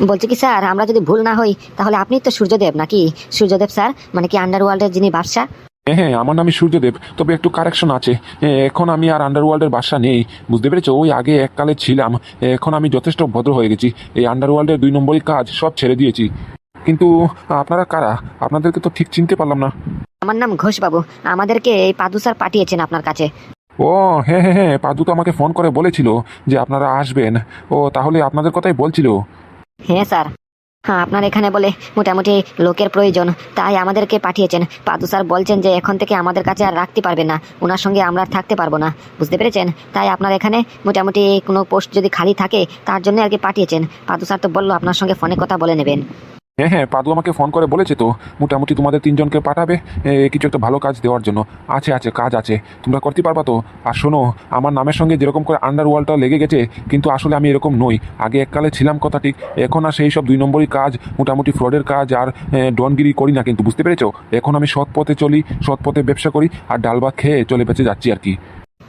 বলছি কি স্যার আমরা যদি ভুল না হই তাহলে আপনি তো সূর্যদেব নাকি? সূর্যদেব স্যার মানে কি আন্ডারওয়ার্ল্ডের যিনি বাদশা হ্যাঁ হ্যাঁ আমার নামই সূর্যদেব তবে একটু কারেকশন আছে। এখন আমি আর আন্ডারওয়ার্ল্ডের বাসা নেই বুঝতে পেরেছ? ওই আগে এককালে ছিলাম এখন আমি যথেষ্ট ভদ্র হয়ে গেছি এই আন্ডারওয়ার্ল্ডের দুই নম্বরই কাজ সব ছেড়ে দিয়েছি। কিন্তু আপনারা কারা? আপনাদেরকে তো ঠিক চিনতে পারলাম না। আমার নাম ঘোষবাবু আমাদেরকে এই পাদু স্যার পাঠিয়েছেন আপনার কাছে। ও হ্যাঁ হ্যাঁ হ্যাঁ পাদু তো আমাকে ফোন করে বলেছিল যে আপনারা আসবেন। ও তাহলে আপনাদের কথাই বলছিল। হ্যাঁ স্যার। হ্যাঁ আপনার এখানে বলে মোটামুটি লোকের প্রয়োজন, তাই আমাদেরকে পাঠিয়েছেন। পাদু স্যার বলছেন যে এখন থেকে আমাদের কাছে আর রাখতে পারবেন না। ওনার সঙ্গে আমরা থাকতে পারব না। বুঝতে পেরেছেন? তাই আপনার এখানে মোটামুটি কোনো পোস্ট যদি খালি থাকে, তার জন্য আর কি পাঠিয়েছেন। পাদু স্যার তো বলল আপনার সঙ্গে ফোনে কথা বলে নেবেন। হ্যাঁ হ্যাঁ পাদু আমাকে ফোন করে বলেছে তো, মোটামুটি তোমাদের তিনজনকে পাঠাবে কিছু একটা ভালো কাজ দেওয়ার জন্য। আছে আছে, কাজ আছে, তোমরা করতে পারবা তো। আর শোনো, আমার নামের সঙ্গে যেরকম করে আন্ডারওয়ার্ল্ডটা লেগে গেছে, কিন্তু আসলে আমি এরকম নই। আগে এককালে ছিলাম কথা ঠিক, এখন আর সেই সব দুই নম্বরই কাজ, মোটামুটি ফ্রডের কাজ, আর ডনগিরি করি না কিন্তু, বুঝতে পেরেছ? এখন আমি সৎ পথে চলি, সৎ পথে ব্যবসা করি, আর ডাল খেয়ে চলে বেঁচে যাচ্ছি আর কি।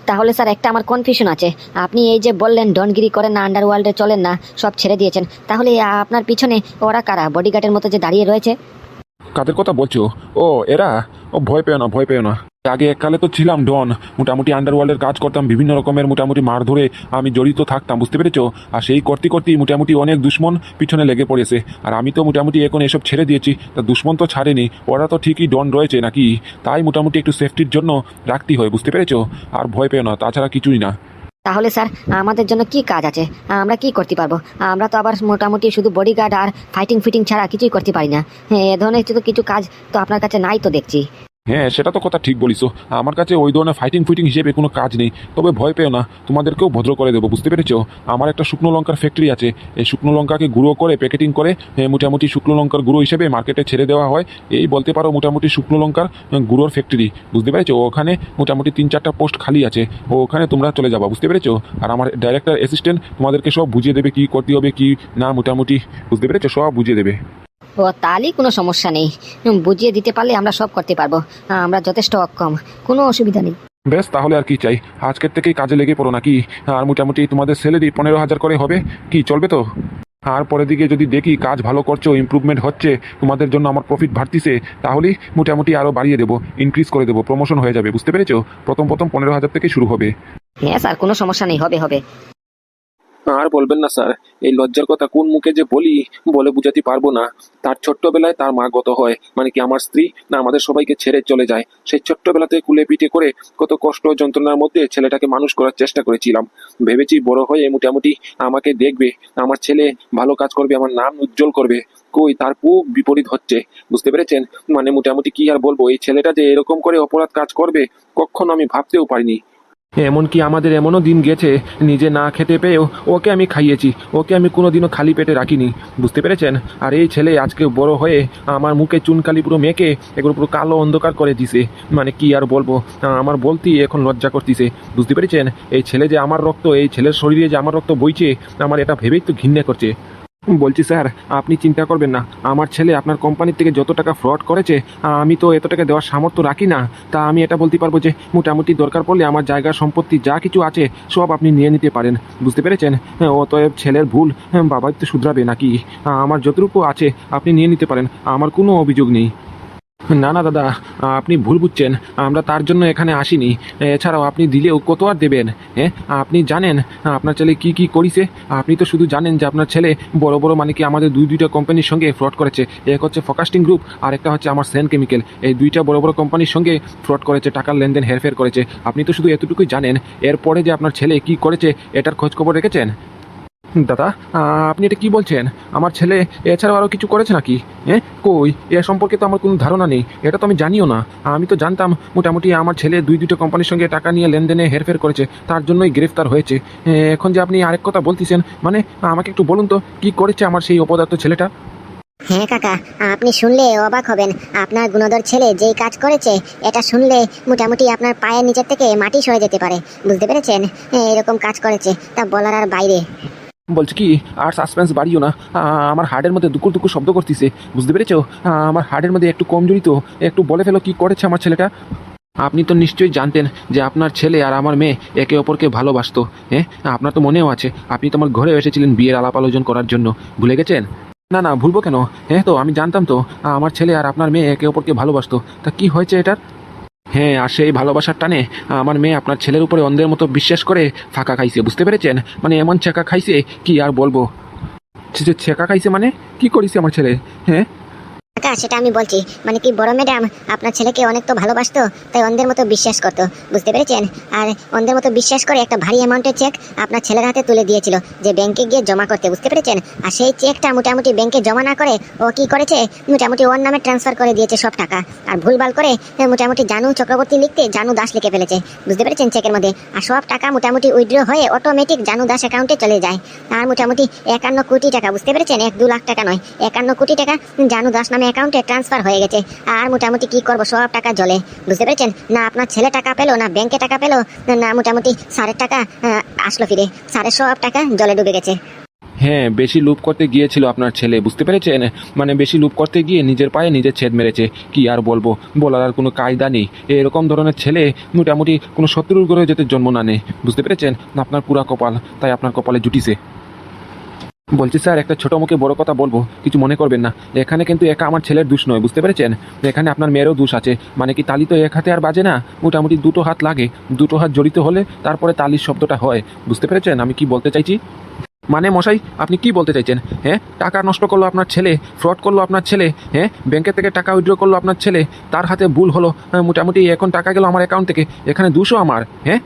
তাহলে স্যার, একটা আমার কনফিউশন আছে। আপনি এই যে বললেন, ডনগিরি করেন না আন্ডারওয়ার্ল্ডে চলেন না, সব ছেড়ে দিয়েছেন। তাহলে আপনার পিছনে ওরা কারা? বডিগার্ডের মতো যে দাঁড়িয়ে রয়েছে? কাদের কথা বলছো? ও, এরা? ও, ভয় পেও না, ভয় পেও না। আগে এককালে তো ছিলাম ডন। মোটামুটি আন্ডারওয়ার্ল্ডের কাজ করতাম, বিভিন্ন রকমের মোটামুটি মার ধরে আমি জড়িত থাকতাম, বুঝতে পেরেছ? আর সেই করতে করতেই মোটামুটি অনেক দুশ্মন পিছনে লেগে পড়েছে। আর আমি তো মোটামুটি এখন এসব ছেড়ে দিয়েছি, তা দুশ্মন তো ছাড়েনি। ওরা তো ঠিকই ডন রয়েছে নাকি? তাই মোটামুটি একটু সেফটির জন্য রাখতেই হয়, বুঝতে পেরেছ? আর ভয় পেও না, তাছাড়া কিছুই না। তাহলে স্যার আমাদের জন্য কি কাজ আছে? আমরা কি করতে পারব? আমরা তো আবার মোটামুটি শুধু বডিগার্ড আর ফাইটিং ফিটিং ছাড়া কিছুই করতে পারি না। হ্যাঁ, এ ধরনের তো কিছু কাজ তো আপনার কাছে নাই তো দেখছি। হ্যাঁ সেটা তো কথা ঠিক বলিস আমার কাছে ওই ধরনের ফাইটিং ফুইটিং হিসেবে কোনো কাজ নেই। তবে ভয় পেও না তোমাদেরকেও ভদ্র করে দেবো বুঝতে পেরেছ? আমার একটা শুকনো লঙ্কার ফ্যাক্টরি আছে। এই শুকনো লঙ্কাকে গুঁড়ো করে প্যাকেটিং করে এ, মোটামুটি শুকনো লঙ্কার গুঁড়ো হিসেবে মার্কেটে ছেড়ে দেওয়া হয়। এই বলতে পারো মোটামুটি শুকনো লঙ্কার গুঁড়োর ফ্যাক্টরি বুঝতে পেরেছ? ওখানে মোটামুটি তিন চারটা পোস্ট খালি আছে। ওখানে তোমরা চলে যাবা বুঝতে পেরেছ? আর আমার ডাইরেক্টর অ্যাসিস্ট্যান্ট তোমাদেরকে সব বুঝিয়ে দেবে কি করতে হবে কি না মোটামুটি বুঝতে পেরেছ? সব বুঝিয়ে দেবে। ও তাহলেই কোনো সমস্যা নেই। বুঝিয়ে দিতে পারলে আমরা সব করতে পারব। আমরা যথেষ্ট অক্ষম। কোনো অসুবিধা নেই। বেশ তাহলে আর কি চাই? আজকের থেকেই কাজে লেগে পড়ো নাকি? আর মোটামুটি তোমাদের স্যালারি পনেরো হাজার করে হবে? কি চলবে তো? আর পরের দিকে যদি দেখি কাজ ভালো করছ ইমপ্রুভমেন্ট হচ্ছে তোমাদের জন্য আমার প্রফিট বাড়তিছে তাহলেই মোটামুটি আরও বাড়িয়ে দেবো ইনক্রিজ করে দেবো প্রমোশন হয়ে যাবে বুঝতে পেরেছ? প্রথম প্রথম পনেরো হাজার থেকে শুরু হবে। হ্যাঁ স্যার কোনো সমস্যা নেই হবে হবে। আর বলবেন না, স্যার। এই লজ্জার কথা কোন মুখে যে বলি, বলে বুঝাতে পারব না। তার ছোট্টবেলায় তার মা গত হয় মানে কি আমার স্ত্রী না আমাদের সবাইকে ছেড়ে চলে যায়। সেই ছোট্টবেলাতে কুলে পিঠে করে কত কষ্ট যন্ত্রণার মধ্যে ছেলেটাকে মানুষ করার চেষ্টা করেছিলাম। ভেবেছি বড় হয়ে মোটামুটি আমাকে দেখবে, আমার ছেলে ভালো কাজ করবে, আমার নাম উজ্জ্বল করবে। কই, তার খুব বিপরীত হচ্ছে, বুঝতে পেরেছেন? মানে মোটামুটি কি আর বলব, এই ছেলেটা যে এরকম করে অপরাধ কাজ করবে, কখনো আমি ভাবতেও পারিনি। এমনকি আমাদের এমনও দিন গেছে, নিজে না খেতে পেয়েও ওকে আমি খাইয়েছি, ওকে আমি কোনোদিনও খালি পেটে রাখিনি। বুঝতে পেরেছেন? আর এই ছেলে আজকে বড় হয়ে আমার মুখে চুনকালি পুরো মেখে এগুলো পুরো কালো অন্ধকার করে দিছে। মানে কি আর বলব? আমার বলতেই এখন লজ্জা করতেছে। বুঝতে পেরেছেন? এই ছেলে যে আমার রক্ত, এই ছেলের শরীরে যে আমার রক্ত বইছে, আমার এটা ভেবেই তো ঘৃণা করছে। বলছি স্যার আপনি চিন্তা করবেন না। আমার ছেলে আপনার কোম্পানির থেকে যত টাকা ফ্রড করেছে আমি তো এত টাকা দেওয়ার সামর্থ্য রাখি না। তা আমি এটা বলতে পারব যে মোটামুটি দরকার পড়লে আমার জায়গা সম্পত্তি যা কিছু আছে সব আপনি নিয়ে নিতে পারেন। বুঝতে পেরেছেন? হ্যাঁ, অতএব ছেলের ভুল হ্যাঁ, বাবাই তো শুধরাবে নাকি? আমার যতটুকু আছে আপনি নিয়ে নিতে পারেন। আমার কোনো অভিযোগ নেই। না না, দাদা, আপনি ভুল বুঝছেন। আমরা তার জন্য এখানে আসিনি। এছাড়াও আপনি দিলেও কত আর দেবেন? হ্যাঁ আপনি জানেন আপনার ছেলে কি কি করিছে? আপনি তো শুধু জানেন যে আপনার ছেলে বড় বড় মানে কি আমাদের দুই, দুইটা কোম্পানির সঙ্গে ফ্রড করেছে। এক হচ্ছে ফোকাস্টিং গ্রুপ আর একটা হচ্ছে আমার সেন কেমিক্যাল এই দুইটা বড় বড় কোম্পানির সঙ্গে ফ্রড করেছে, টাকার লেনদেন হেরফের করেছে। আপনি তো শুধু এতটুকুই জানেন। এরপরে যে আপনার ছেলে কি করেছে, এটার খোঁজখবর রেখেছেন? দাদা আপনি এটা কি বলছেন? আমার ছেলে এছাড়াও আরও কিছু করেছে নাকি? হ্যাঁ কই? এ সম্পর্কে তো আমার কোনো ধারণা নেই। এটা তো আমি জানিও না। আমি তো জানতাম মোটামুটি আমার ছেলে দুই দুটো কোম্পানির সঙ্গে টাকা নিয়ে লেনদেনে হেরফের করেছে। তার জন্যই গ্রেফতার হয়েছে। এখন যে আপনি আরেক কথা বলতেছেন মানে আমাকে একটু বলুন তো, কি করেছে আমার সেই অপদার্থ ছেলেটা? হ্যাঁ কাকা, আপনি শুনলে অবাক হবেন। আপনার গুণধর ছেলে যেই কাজ করেছে, এটা শুনলে মোটামুটি আপনার পায়ের নিচের থেকে মাটি সয়ে যেতে পারে। বুঝতে পেরেছেন? এরকম কাজ করেছে, তা বলার আর বাইরে। বলছি কি, আর সাসপেন্স বাড়িও না। আমার হার্টের মধ্যে দুকুর দুকুর শব্দ করতেছে। বুঝতে পেরেছ? আমার হার্টের মধ্যে একটু কমজোরি তো একটু বলে ফেলো কি করেছে আমার ছেলেটা। আপনি তো নিশ্চয়ই জানতেন যে আপনার ছেলে আর আমার মেয়ে একে অপরকে ভালোবাসতো। হ্যাঁ আপনার তো মনেও আছে, আপনি তো আমার ঘরে এসেছিলেন বিয়ের আলাপ আলোচন করার জন্য। ভুলে গেছেন? না না, ভুলবো কেন? হ্যাঁ তো আমি জানতাম তো, আমার ছেলে আর আপনার মেয়ে একে অপরকে ভালোবাসতো। তা কি হয়েছে এটার? হ্যাঁ আর সেই ভালোবাসার টানে আমার মেয়ে আপনার ছেলের উপরে অন্ধের মতো বিশ্বাস করে ফাঁকা খাইছে, বুঝতে পেরেছেন? মানে এমন ছেঁকা খাইছে, কি আর বলব? ছেঁকা খাইছে মানে? কি করিস আমার ছেলে? হ্যাঁ? কাকা সেটা আমি বলছি। মানে কি, বড় ম্যাডাম আপনার ছেলেকে অনেক তো ভালোবাসতো, তাই অন্ধের মতো বিশ্বাস করতো। বুঝতে পেরেছেন? আর অন্ধের মতো বিশ্বাস করে একটা ভারী অ্যামাউন্টের চেক আপনার ছেলের হাতে তুলে দিয়েছিল, যে ব্যাংকে গিয়ে জমা করতে, বুঝতে পেরেছেন? আর সেই চেকটা মোটামুটি ব্যাংকে জমা না করে, ও কি করেছে? মোটামুটি ওর নামে ট্রান্সফার করে দিয়েছে সব টাকা। আর ভুলভাল করে মোটামুটি জানু চক্রবর্তী লিখতে জানু দাস লিখে ফেলেছে। বুঝতে পেরেছেন চেকের মধ্যে? আর সব টাকা মোটামুটি উইথড্র হয়ে অটোমেটিক জানু দাস অ্যাকাউন্টে চলে যায়। আর মোটামুটি একান্ন কোটি টাকা, বুঝতে পেরেছেন? এক দু লাখ টাকা নয়, একান্ন কোটি টাকা জানু দাস নামে অ্যাকাউন্টে ট্রান্সফার হয়ে গেছে। আর মোটামুটি কি করব? সব টাকা জলে। বুঝতে পেরেছেন? না আপনার ছেলে টাকা পেল, না ব্যাংকে টাকা পেল, না মোটামুটি সারের টাকা আসলো ফিরে। সারের সব টাকা জলে ডুবে গেছে। হ্যাঁ বেশি লুপ করতে গিয়েছিল আপনার ছেলে, বুঝতে পেরেছেন? মানে বেশি লুপ করতে গিয়ে নিজের পায়ে নিজের ছেদ মেরেছে। কি আর বলব? বলার আর কোনো কায়দা নেই। এরকম ধরনের ছেলে মোটামুটি কোনো শত্রুর ঘরে যেতে জন্ম না নেই বুঝতে পেরেছেন? আপনার পুরা কপাল, তাই আপনার কপালে জুটিছে। বলছি স্যার একটা ছোট মুখে বড় কথা বলব। কিছু মনে করবেন না। এখানে কিন্তু একা আমার ছেলের দোষ নয় বুঝতে পেরেছেন? এখানে আপনার মেয়েরও দোষ আছে। মানে কি তালি তো এক হাতে আর বাজে না? মোটামুটি দুটো হাত লাগে। দুটো হাত জড়িত হলে তারপরে তালির শব্দটা হয়। বুঝতে পেরেছেন? আমি কি বলতে চাইছি? মানে মশাই আপনি কি বলতে চাইছেন? হ্যাঁ? টাকা নষ্ট করল আপনার ছেলে ফ্রড করল আপনার ছেলে হ্যাঁ? ব্যাংকের থেকে টাকা উইথড্র করল আপনার ছেলে তার হাতে ভুল হলো। হ্যাঁ, মোটামুটি এখন টাকা গেল আমার অ্যাকাউন্ট থেকে। এখানে দুশো আমার হ্যাঁ?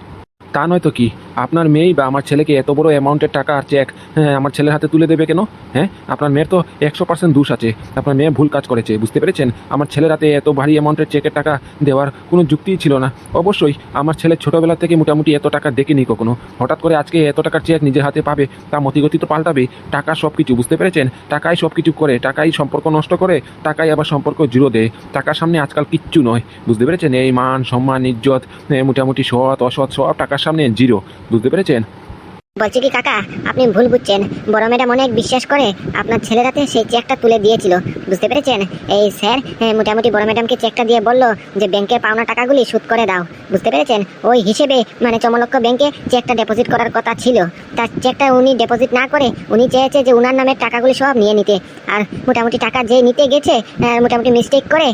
তা নয় তো কি? আপনার মেয়েই বা আমার ছেলেকে এত বড় অ্যামাউন্টের টাকা আর চেক হ্যাঁ আমার ছেলের হাতে তুলে দেবে কেন? হ্যাঁ আপনার মেয়ের তো একশো পার্সেন্ট দোষ আছে। আপনার মেয়ে ভুল কাজ করেছে, বুঝতে পেরেছেন? আমার ছেলের হাতে এত ভারী অ্যামাউন্টের চেকের টাকা দেওয়ার কোনো যুক্তিই ছিল না। অবশ্যই আমার ছেলে ছোটোবেলা থেকে মোটামুটি এত টাকা দেখেনি কখনো। হঠাৎ করে আজকে এত টাকার চেক নিজের হাতে পাবে, তা মতিগতি তো পাল্টাবে। টাকা সব কিছু বুঝতে পেরেছেন? টাকাই সব কিছু করে, টাকাই সম্পর্ক নষ্ট করে, টাকাই আবার সম্পর্ক জিরো দেয়। টাকার সামনে আজকাল কিচ্ছু নয়, বুঝতে পেরেছেন? এই মান, সম্মান, ইজ্জত মোটামুটি সৎ, অসৎ সব টাকার সামনে জিরো। বুঝতে পেরেছেন? বলছি কি কাকা, আপনি ভুল বুঝছেন। বড় ম্যাডাম অনেক বিশ্বাস করে আপনার ছেলের হাতে সেই চেকটা তুলে দিয়েছিল। বুঝতে পেরেছেন? এই স্যার মোটামুটি বড় ম্যাডামকে চেকটা দিয়ে বলল যে ব্যাংকের পাওনা টাকাগুলি সুদ করে দাও। বুঝতে পেরেছেন? ওই হিসেবে মানে চমলক্ষ ব্যাংকে চেকটা ডিপোজিট করার কথা ছিল। তার চেকটা উনি ডিপোজিট না করে উনি চেয়েছে যে উনার নামের টাকাগুলি সব নিয়ে নিতে। আর মোটামুটি টাকা যে নিতে গেছে মোটামুটি মিস্টেক করে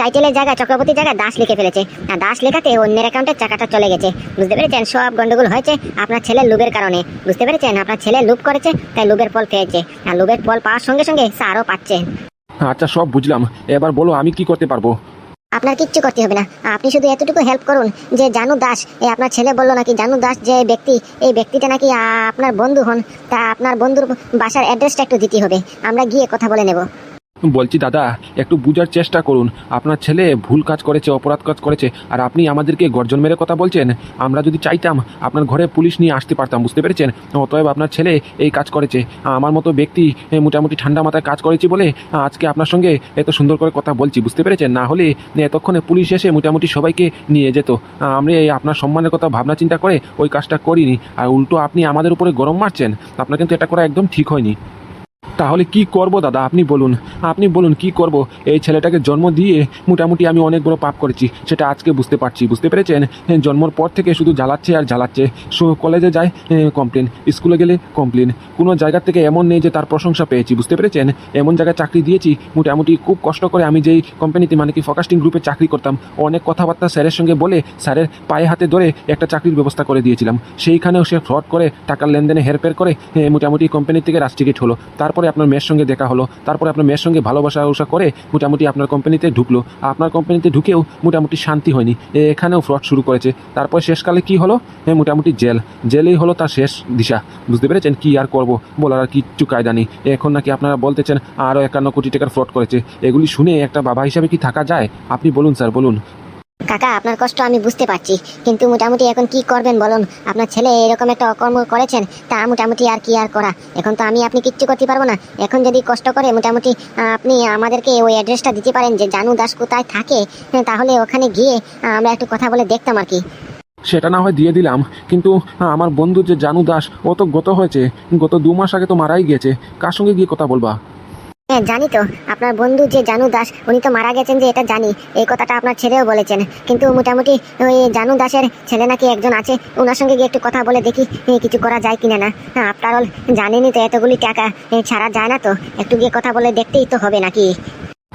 টাইটেলের জায়গা, চক্রবর্তীর জায়গা দাস লিখে ফেলেছে। আর দাস লেখাতে অন্যের অ্যাকাউন্টে টাকাটা চলে গেছে। বুঝতে পেরেছেন? সব গন্ডগোল হয়েছে আপনার ছেলের লুবের কারণে। বুঝতে পেরেছেন? আপনার ছেলে লুপ করেছে, তাই লুবের ফল খেয়েছে। আর লুবের ফল পাওয়ার সঙ্গে সঙ্গে স্যারও পাচ্ছে। আচ্ছা সব বুঝলাম। এবার বলো আমি কি করতে পারব? আপনার কিচ্ছু করতে হবে না। আপনি শুধু এতটুকু হেল্প করুন যে জানু দাস এই আপনার ছেলে বলল নাকি, জানু দাস যে ব্যক্তি, এই ব্যক্তিটা নাকি আপনার বন্ধু হন, তা আপনার বন্ধুর বাসার অ্যাড্রেসটা একটু দিতে হবে। আমরা গিয়ে কথা বলে নেব। বলছি, দাদা, একটু বুঝার চেষ্টা করুন। আপনার ছেলে ভুল কাজ করেছে, অপরাধ কাজ করেছে, আর আপনি আমাদেরকে গর্জন মেরে কথা বলছেন। আমরা যদি চাইতাম, আপনার ঘরে পুলিশ নিয়ে আসতে পারতাম, বুঝতে পেরেছেন? অতএব আপনার ছেলে এই কাজ করেছে। আমার মতো ব্যক্তি মোটামুটি ঠান্ডা মাথায় কাজ করেছি বলে আজকে আপনার সঙ্গে এত সুন্দর করে কথা বলছি, বুঝতে পেরেছেন? না হলে এতক্ষণে পুলিশ এসে মোটামুটি সবাইকে নিয়ে যেত। আমরা এই আপনার সম্মানের কথা ভাবনা চিন্তা করে ওই কাজটা করিনি। আর উল্টো আপনি আমাদের উপরে গরম মারছেন। আপনার কিন্তু এটা করা একদম ঠিক হয়নি। তাহলে কি করব দাদা? আপনি বলুন। আপনি বলুন কি করব? এই ছেলেটাকে জন্ম দিয়ে মোটামুটি আমি অনেক বড় পাপ করেছি সেটা আজকে বুঝতে পারছি। বুঝতে পেরেছেন? হ্যাঁ, জন্মর পর থেকে শুধু জ্বালাচ্ছে আর জ্বালাচ্ছে। কলেজে যায় কমপ্লেন স্কুলে গেলে কমপ্লেন কোনো জায়গা থেকে এমন নেই যে তার প্রশংসা পেয়েছি বুঝতে পেরেছেন? এমন জায়গায় চাকরি দিয়েছি মোটামুটি খুব কষ্ট করে আমি যেই কোম্পানিতে মানে কি ফোকাস্টিং গ্রুপে চাকরি করতাম অনেক কথাবার্তা স্যারের সঙ্গে বলে স্যারের পায়ে হাতে ধরে একটা চাকরির ব্যবস্থা করে দিয়েছিলাম। সেইখানেও সে ফ্রড করে টাকার লেনদেনে হেরফের করে মোটামুটি কোম্পানি থেকে রাস্টিকেট হলো। তারপরে আপনার মেয়ের সঙ্গে দেখা হলো, তারপরে আপনার মেয়ের সঙ্গে ভালোবাসা উষা করে মোটামুটি আপনার কোম্পানিতে ঢুকলো। আপনার কোম্পানিতে ঢুকেও মোটামুটি শান্তি হয়নি। এখানেও ফ্রড শুরু করেছে। তারপর শেষকালে কি হলো? হ্যাঁ মোটামুটি জেল। জেলেই হলো তার শেষ দিশা। বুঝতে পেরেছেন? কি আর করব? বলার আর কিচ্ছু কায়দা নেই। এখন নাকি আপনারা বলতেছেন আরও একান্ন কোটি টাকার ফ্রড করেছে। এগুলি শুনে একটা বাবা হিসাবে কি থাকা যায়? আপনি বলুন, স্যার, বলুন। কাকা আপনার কষ্ট আমি বুঝতে পারছি কিন্তু মোটামুটি এখন কি করবেন বলুন? আপনার ছেলে এরকম একটা অকর্ম করেছেন তা মোটামুটি আর কি আর করা? এখন তো আমি আপনি কিচ্ছু করতে পারব না। এখন যদি কষ্ট করে মোটামুটি আপনি আমাদেরকে ওই অ্যাড্রেসটা দিতে পারেন যে জানু দাস কোথায় থাকে হ্যাঁ, তাহলে ওখানে গিয়ে আমরা একটু কথা বলে দেখতাম আর কি। সেটা না হয় দিয়ে দিলাম কিন্তু আমার বন্ধু যে জানু দাস ও তো গত হয়েছে গত দু মাস আগে তো মারাই গিয়েছে কার সঙ্গে গিয়ে কথা বলবা? হ্যাঁ জানি তো। আপনার বন্ধু যে জানু দাস উনি তো মারা গেছেন যে এটা জানি। এই কথাটা আপনার ছেলেও বলেছেন। কিন্তু মোটামুটি ওই জানু দাসের ছেলে নাকি একজন আছে ওনার সঙ্গে গিয়ে একটু কথা বলে দেখি কিছু করা যায় কিনা না। হ্যাঁ, আপনার হল জানেনই তো এতগুলি টাকা ছাড়া যায় না তো। একটু গিয়ে কথা বলে দেখতেই তো হবে নাকি।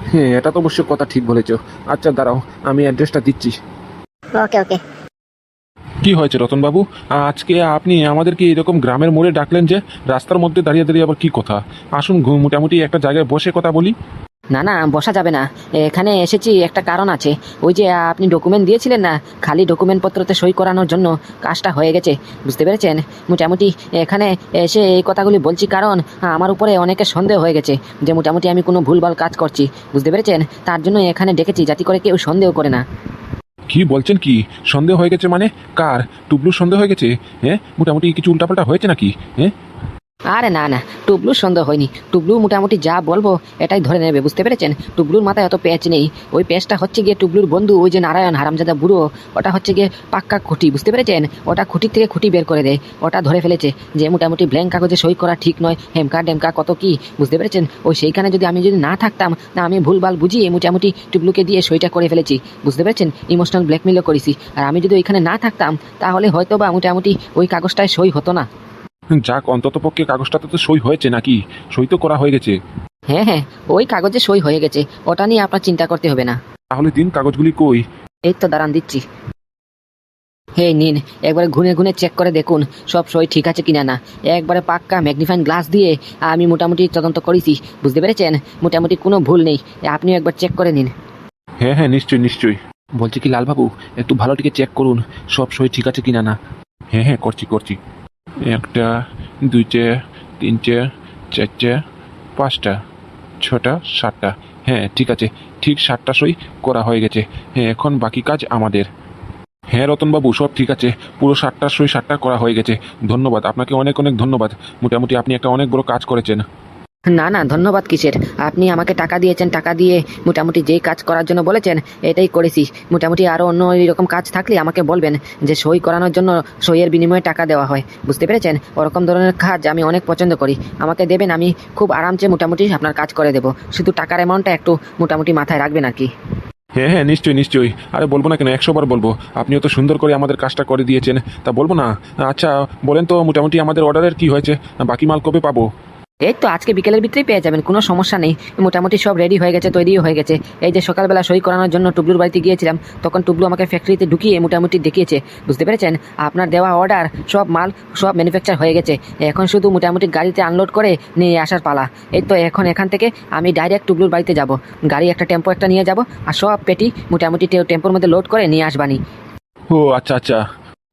হ্যাঁ এটা তো অবশ্যই কথা ঠিক বলেছ। আচ্ছা দাঁড়াও আমি অ্যাড্রেসটা দিচ্ছি। ওকে ওকে। কি হয়েছে রতনবাবু? আজকে আপনি আমাদেরকে এরকম গ্রামের মোড়ে ডাকলেন যে রাস্তার মধ্যে দাঁড়িয়ে দাঁড়িয়ে আবার কি কথা? আসুন মোটামুটি একটা জায়গায় বসে কথা বলি। না না, বসা যাবে না। এখানে এসেছি, একটা কারণ আছে। ওই যে আপনি ডকুমেন্ট দিয়েছিলেন না, খালি ডকুমেন্ট পত্রতে সই করানোর জন্য কাজটা হয়ে গেছে। বুঝতে পেরেছেন? মোটামুটি এখানে এসে এই কথাগুলি বলছি কারণ আমার উপরে অনেকের সন্দেহ হয়ে গেছে যে মোটামুটি আমি কোনো ভুলভাল কাজ করছি। বুঝতে পেরেছেন? তার জন্য এখানে ডেকেছি, যাতে করে কেউ সন্দেহ করে না। কি বলছেন কি? সন্দেহ হয়ে গেছে মানে? কার? টুবলুর সন্দেহ হয়ে গেছে? হ্যাঁ? মোটামুটি কিছু উল্টাপাল্টা হয়েছে নাকি? হ্যাঁ? আরে না না, টুবলুর সন্দেহ হয়নি। টুবলু মোটামুটি যা বলব এটাই ধরে নেবে, বুঝতে পেরেছেন? টুবলুর মাথায় অত পেঁচ নেই। ওই পেঁচটা হচ্ছে গিয়ে টুবলুর বন্ধু, ওই যে নারায়ণ, হারামজাদা বুড়ো, ওটা হচ্ছে গিয়ে পাক্কা খুঁটি, বুঝতে পেরেছেন? ওটা খুঁটির থেকে খুঁটি বের করে দেয়। ওটা ধরে ফেলেছে যে মোটামুটি ব্ল্যাঙ্ক কাগজে সই করা ঠিক নয়। হেমকা ডেমকা কত কি, বুঝতে পেরেছেন? ওই সেইখানে যদি আমি যদি না থাকতাম না আমি ভুলভাল বুঝিয়ে মোটামুটি টুবলুকে দিয়ে সইটা করে ফেলেছি। বুঝতে পেরেছেন? ইমোশনাল ব্ল্যাকমেলও করেছি। আর আমি যদি ওইখানে না থাকতাম, তাহলে হয়তো বা মোটামুটি ওই কাগজটায় সই হতো না। যাক অন্তত পক্ষে কাগজটাতে তো সই হয়েছে নাকি? সই তো করা হয়ে গেছে। হ্যাঁ হ্যাঁ ওই কাগজে সই হয়ে গেছে। ওটা নিয়ে আপনার চিন্তা করতে হবে না। তাহলে দিন কাগজগুলি কই? এই তো দাঁড়ান দিচ্ছি। হে নিন একবারে ঘুরে ঘুরে চেক করে দেখুন সব সই ঠিক আছে কিনা না। একবারে পাক্কা ম্যাগনিফাইং গ্লাস দিয়ে আমি মোটামুটি তদন্ত করেছি বুঝতে পেরেছেন? মোটামুটি কোনো ভুল নেই আপনিও একবার চেক করে নিন। হ্যাঁ হ্যাঁ নিশ্চয়ই নিশ্চয়ই। বলছি কি লালবাবু একটু ভালো থেকে চেক করুন সব সই ঠিক আছে কিনা না? হ্যাঁ হ্যাঁ করছি করছি। একটা, দুইটে, তিনটে, চারটে, পাঁচটা, ছটা, সাতটা। হ্যাঁ ঠিক আছে। ঠিক সাতটা সই করা হয়ে গেছে। হ্যাঁ এখন বাকি কাজ আমাদের। হ্যাঁ রতনবাবু, সব ঠিক আছে। পুরো সাতটা সই সাতটা করা হয়ে গেছে। ধন্যবাদ। আপনাকে অনেক অনেক ধন্যবাদ। মোটামুটি আপনি একটা অনেক বড় কাজ করেছেন। না না, ধন্যবাদ কিসের? আপনি আমাকে টাকা দিয়েছেন, টাকা দিয়ে মোটামুটি যেই কাজ করার জন্য বলেছেন, এটাই করেছি মোটামুটি আরও অন্য এরকম কাজ থাকলে আমাকে বলবেন যে সই করানোর জন্য সইয়ের বিনিময়ে টাকা দেওয়া হয়। বুঝতে পেরেছেন? ওরকম ধরনের কাজ আমি অনেক পছন্দ করি। আমাকে দেবেন, আমি খুব আরামসে মোটামুটি আপনার কাজ করে দেবো। শুধু টাকার অ্যামাউন্টটা একটু মোটামুটি মাথায় রাখবেন আর কি। হ্যাঁ হ্যাঁ নিশ্চয়ই নিশ্চয়ই। আরে বলব না কেন, একশো বার বলব। আপনিও তো সুন্দর করে আমাদের কাজটা করে দিয়েছেন। তা বলব না? আচ্ছা বলেন তো, মোটামুটি আমাদের অর্ডারের কি হয়েছে? বাকি মাল কবে পাবো? এই তো আজকে বিকেলের ভিতরেই পেয়ে যাবেন, কোনো সমস্যা নেই। মোটামুটি সব রেডি হয়ে গেছে, তৈরিও হয়ে গেছে। এই যে সকালবেলা সই করানোর জন্য টুবলুর বাড়িতে গিয়েছিলাম, তখন টুবলু আমাকে ফ্যাক্টরিতে ঢুকিয়ে মোটামুটি দেখিয়েছে। বুঝতে পেরেছেন? আপনার দেওয়া অর্ডার সব মাল, সব ম্যানুফ্যাকচার হয়ে গেছে। এখন শুধু মোটামুটি গাড়িতে আনলোড করে নিয়ে আসার পালা। এই তো এখন এখান থেকে আমি ডাইরেক্ট টুবলুর বাড়িতে যাব। গাড়ি একটা টেম্পো একটা নিয়ে যাব, আর সব পেটি মোটামুটি টেম্পোর মধ্যে লোড করে নিয়ে আসবানি। ও আচ্ছা আচ্ছা।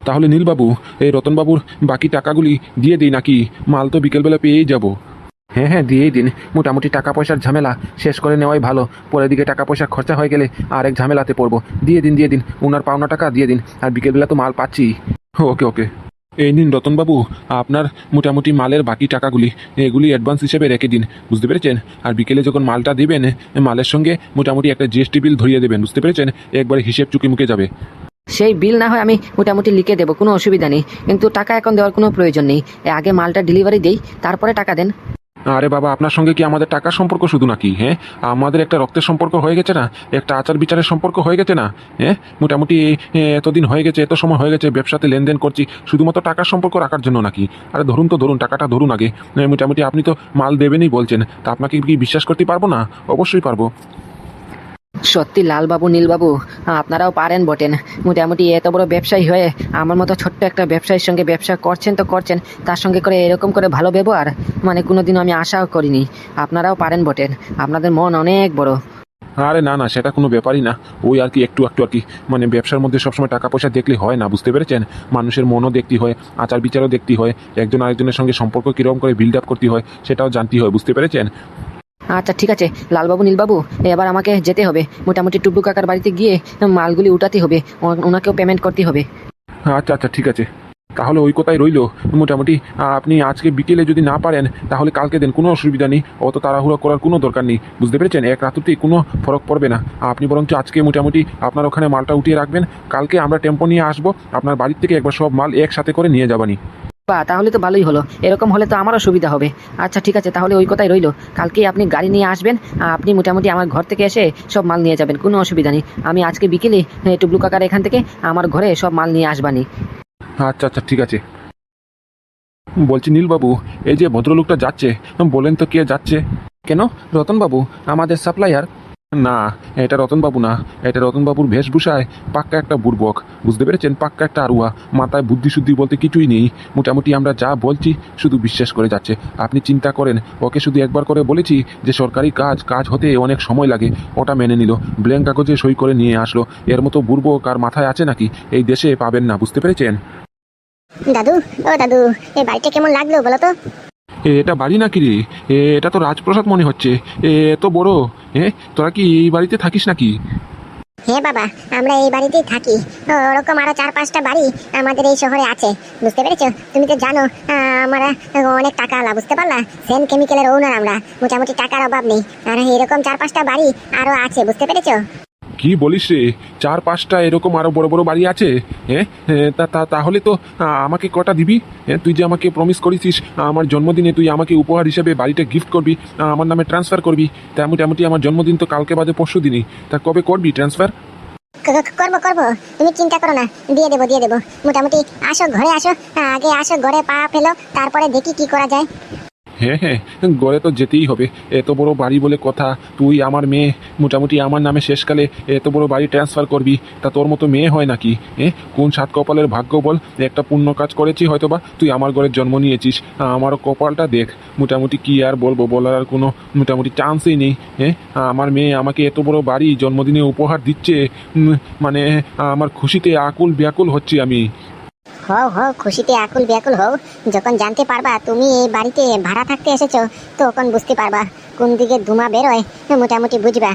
তাহলে নীলবাবু, এই রতনবাবুর বাকি টাকাগুলি দিয়ে দিই নাকি? মাল তো বিকেলবেলা পেয়েই যাব। হ্যাঁ হ্যাঁ দিয়েই দিন। মোটামুটি টাকা পয়সার ঝামেলা। শেষ করে নেওয়াই ভালো। পরের দিকে টাকা পয়সা খরচা হয়ে গেলে আরেক ঝামেলাতে পড়ব। দিয়ে দিন দিয়ে দিন। ওনার পাওনা টাকা দিয়ে দিন। আর বিকেলবেলা তো মাল পাচ্ছি। ওকে ওকে। এই নিন রতনবাবু, আপনার মোটামুটি মালের বাকি টাকাগুলি, এগুলি অ্যাডভান্স হিসেবে রেখে দিন। বুঝতে পেরেছেন? আর বিকেলে যখন মালটা দিবেন, মালের সঙ্গে মোটামুটি একটা জিএসটি বিল ধরিয়ে দেবেন। বুঝতে পেরেছেন? একবারে হিসেব চুকি মুখে যাবে। সেই বিল না হয় আমি মোটামুটি লিখে দেবো, কোনো অসুবিধা নেই। কিন্তু টাকা এখন দেওয়ার কোনো প্রয়োজন নেই। আগে মালটা ডেলিভারি দেই, তারপরে টাকা দেন। আরে বাবা, আপনার সঙ্গে কি আমাদের টাকার সম্পর্ক শুধু নাকি হ্যাঁ? আমাদের একটা রক্তের সম্পর্ক হয়ে গেছে না? একটা আচার বিচারের সম্পর্ক হয়ে গেছে না? হ্যাঁ? মোটামুটি এতদিন হয়ে গেছে, এত সময় হয়ে গেছে, ব্যবসাতে লেনদেন করছি, শুধুমাত্র টাকার সম্পর্ক রাখার জন্য নাকি? আরে ধরুন তো, ধরুন, টাকাটা ধরুন আগে। মোটামুটি আপনি তো মাল দেবেনই বলছেন, তা আপনাকে কি বিশ্বাস করতে পারব না? অবশ্যই পারব। সত্যি লালবাবু, নীলবাবু, আপনারাও পারেন বটেন। মোটামুটি এত বড় ব্যবসায়ী হয়ে আমার মতো ছোট্ট একটা ব্যবসায়ীর সঙ্গে ব্যবসা করছেন তো করছেন, তার সঙ্গে করে এরকম করে ভালো ব্যবহার? মানে কোনোদিনও আমি আশাও করিনি। আপনারাও পারেন বটেন। আপনাদের মন অনেক বড়। আরে না না, সেটা কোনো ব্যাপারই না। ওই আর কি, একটু একটু আর কি। মানে ব্যবসার মধ্যে সবসময় টাকা পয়সা দেখলে হয় না, বুঝতে পেরেছেন? মানুষের মনও দেখতে হয় আচার বিচারও দেখতে হয়। একজন আরেকজনের সঙ্গে সম্পর্ক কীরকম করে বিল্ড আপ করতে হয়, সেটাও জানতে হয়, বুঝতে পেরেছেন? আচ্ছা ঠিক আছে। লালবাবু, নীলবাবু, এবার আমাকে যেতে হবে। মোটামুটি টুবলু কাকার বাড়িতে গিয়ে মালগুলি উঠাতে হবে। ওনাকেও পেমেন্ট করতে হবে। আচ্ছা আচ্ছা ঠিক আছে। তাহলে ওই কথাই রইল। মোটামুটি আপনি আজকে বিকেলে যদি না পারেন, তাহলে কালকে দেন। কোনো অসুবিধা নেই। অত তাড়াহুড়ো করার কোনো দরকার নেই। বুঝতে পেরেছেন? এক রাত্রিতেই কোনো ফরক পড়বে না। আপনি বরঞ্চ আজকে মোটামুটি আপনার ওখানে মালটা উঠিয়ে রাখবেন। কালকে আমরা টেম্পো নিয়ে আসব। আপনার বাড়ির থেকে একবার সব মাল একসাথে করে নিয়ে যাবানি। বা তাহলে তো ভালোই হলো। এরকম হলে তো আমারও সুবিধা হবে। আচ্ছা ঠিক আছে তাহলে ওই কথাই রইল। কালকে আপনি গাড়ি নিয়ে আসবেন আর আপনি মোটামুটি আমার ঘর থেকে এসে সব মাল নিয়ে যাবেন কোনো অসুবিধা নেই। আমি আজকে বিকেলে টুবলু কাকার এখান থেকে আমার ঘরে সব মাল নিয়ে আসবানি। আচ্ছা আচ্ছা ঠিক আছে। বলছি নীলবাবু এই যে ভদ্রলোকটা যাচ্ছে বলেন তো কে যাচ্ছে? কেন? রতনবাবু আমাদের সাপ্লায়ার। না, এটা রতনবাবু না। এটা রতনবাবুর বেশভূষায় পাক্কা একটা বুর্বক বুঝতে পেরেছেন? পাক্কা একটা আরুয়া। মাথায় বুদ্ধি শুদ্ধি বলতে কিছুই নেই। মোটামুটি আমরা যা বলছি, শুধু বিশ্বাস করে যাচ্ছে। আপনি চিন্তা করেন, ওকে শুধু একবার করে বলেছি যে সরকারি কাজ কাজ হতে অনেক সময় লাগে। ওটা মেনে নিল। ব্ল্যাঙ্ক কাগজে সই করে নিয়ে আসলো। এর মতো বুর্বক আর মাথায় আছে নাকি? এই দেশে পাবেন না, বুঝতে পেরেছেন? দাদু, ও দাদু, এই বাড়িটা কেমন লাগল বলো তো? এ, এটা বাড়ি নাকি রে? এ, এটা তো রাজপ্রসাদ মনে হচ্ছে। এ এত বড়। এ তোরা কি এই বাড়িতে থাকিস নাকি? হ্যাঁ বাবা আমরা এই বাড়িতেই থাকি। ওরকম আরও চার পাঁচটা বাড়ি আমাদের এই শহরে আছে। বুঝতে পেরেছ? তুমি তো জানো আমরা অনেক টাকা আলা বুঝতে পারলা? সেন কেমিক্যালের ওনার আমরা। মোটামুটি টাকার অভাব নেই। আর এরকম চার পাঁচটা বাড়ি আরও আছে বুঝতে পেরেছ? কি বলিস রে? চার পাঁচটা এরকম আরও বড় বড় বাড়ি আছে? হ্যাঁ? এ, তা তা- তাহলে তো আমাকে কটা দিবি? হ্যাঁ তুই যে আমাকে প্রমিস করেছিস আমার জন্মদিনে তুই আমাকে উপহার হিসেবে বাড়িটা গিফট করবি আমার নামে ট্রান্সফার করবি। তা মোটামুটি আমার জন্মদিন তো কালকে বাদে পরশু দিনই। তা কবে করবি ট্রান্সফার করব করব। তুমি চিন্তা করো না দিয়ে দেবো দিয়ে দেবো। মোটামুটি আসো ঘরে আসো আগে আসো ঘরে পা ফেলো তারপরে দেখি কি করা যায়। হ্যাঁ হ্যাঁ গড়ে তো যেতেই হবে। এত বড় বাড়ি বলে কথা, তুই আমার মেয়ে, মোটামুটি আমার নামে শেষকালে এত বড় বাড়ি ট্রান্সফার করবি, তা তোর মতো মেয়ে হয় নাকি? হ্যাঁ কোন সাত কপালের ভাগ্য বল? একটা পুণ্য কাজ করেছি হয়তোবা, তুই আমার ঘরে জন্ম নিয়েছিস। আমারও কপালটা দেখ, মোটামুটি কি আর বলব, বলার আর কোনো মোটামুটি চান্সই নেই। হ্যাঁ আমার মেয়ে আমাকে এত বড় বাড়ি জন্মদিনে উপহার দিচ্ছে মানে আমার খুশিতে আকুল ব্যাকুল হচ্ছি আমি। হও হও, খুশিতে আকুল ব্যাকুল হও। যখন জানতে পারবা তুমি এই বাড়িতে ভাড়া থাকতে এসেছ, তখন বুঝতে পারবা কোন দিকে ধুমা বেরোয়, মোটামুটি বুঝবা।